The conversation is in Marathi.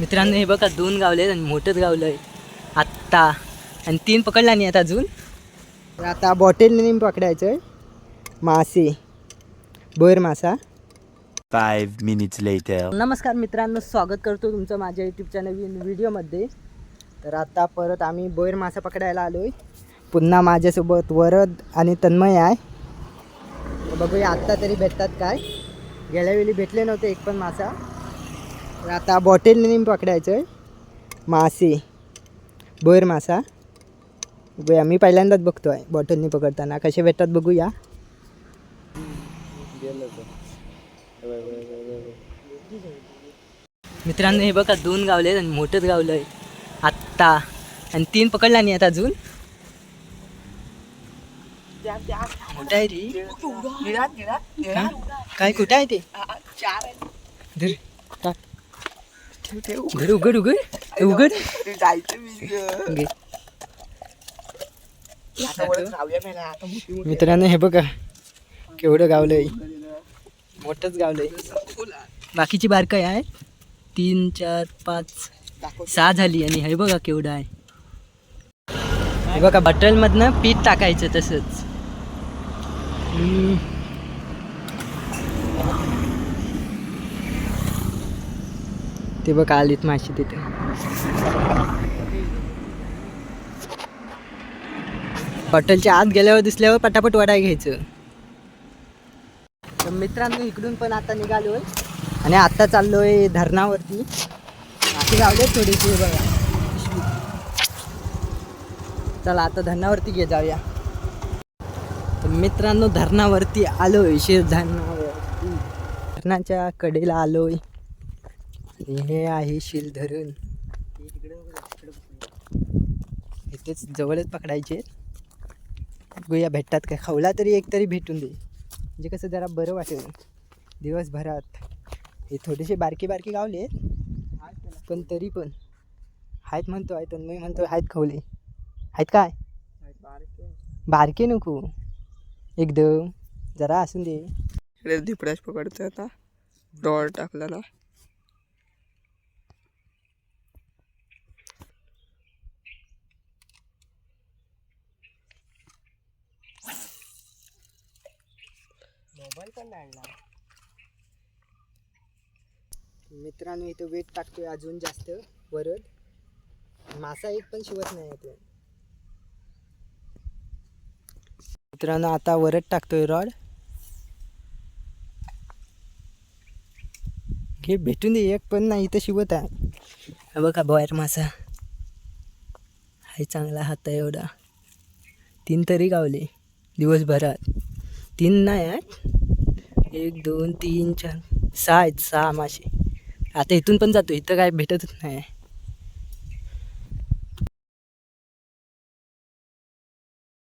मित्रांनो हे बघा दोन गावले आणि मोठंच गावलं आहे. आत्ता. आणि तीन पकडला नाही आता अजून. तर आता बॉटेलने पकडायचं आहे मासे. बोर मासा. Five minutes later. नमस्कार मित्रांनो स्वागत करतो तुमचं माझ्या यूट्यूबच्या नवीन व्हिडिओमध्ये तर आता परत आम्ही बोर मासा पकडायला आलो आहे पुन्हा माझ्यासोबत वरद आणि तन्मय आहे. बघूया आत्ता तरी भेटतात काय. गेल्या वेळी भेटले नव्हते एक पण मासा. तर आता बॉटेलने पकडायचं आहे मासे. बोर मासा. बघूया मी पहिल्यांदाच बघतो आहे बॉटलने पकडताना. कसे भेटतात बघूया. मित्रांनो हे बघा दोन गावले आणि मोठंच गावलं आहे आत्ता. आणि तीन पकडला नाही आता अजून. मोठा आहे रे? काय? कुठं आहे ते. उघड उघड उघड उघड. मित्रांनो हे बघा. केवढं गावलंय. मोठंच गावलंय. बाकीची बारकाई आहे. तीन चार पाच सहा झाली आणि हे बघा केवढं आहे. हे बघा बटलमधनं पीठ टाकायचं तसंच. ते बघा आलीत माशी तिथे. हॉटेलच्या आत गेल्यावर दिसल्यावर पटापट वडाय घ्यायचं. तर मित्रांनो इकडून पण आता निघालोय. आणि आता चाललोय धरणावरती. मासे गावले थोडीशी बघा. चला आता धरणावरती घे जाऊया. तर मित्रांनो धरणावरती आलोय शेत धरणावरती धरणाच्या कडेला आलोय. हे आहे शिल धरण इथेच जवळच पकडायचे. बघूया भेटतात काय खवला तरी एक तरी भेटून दे. म्हणजे कसं जरा बरं वाटेल. दिवसभरात. हे थोडेसे बारके बारके गावले पण तरी पण. आहेत म्हणतो आहे तन्मय म्हणतो आहेत खवले. आहेत काय? बारके नको. एकदम. जरा असून दे. इकडे धिपड्याच पकडतोय आता. डॉल ना. मोबाईल पण आणला मित्रांनो इथं वेट टाकतोय अजून जास्त वरद मासा एक पण शिवत नाही इथे. मित्रांनो आता वरद टाकतोय रॉड. हे भेटून दे एक पण नाही इथं शिवत आहे. बघा बॉयर मासा. हाय चांगला हात आहे एवढा. तीन तरी गावले दिवसभरात. तीन नाही आहेत एक दोन तीन चार सहा आहेत सहा मासे. आता इथून पण जातो. इथं काय भेटतच नाही.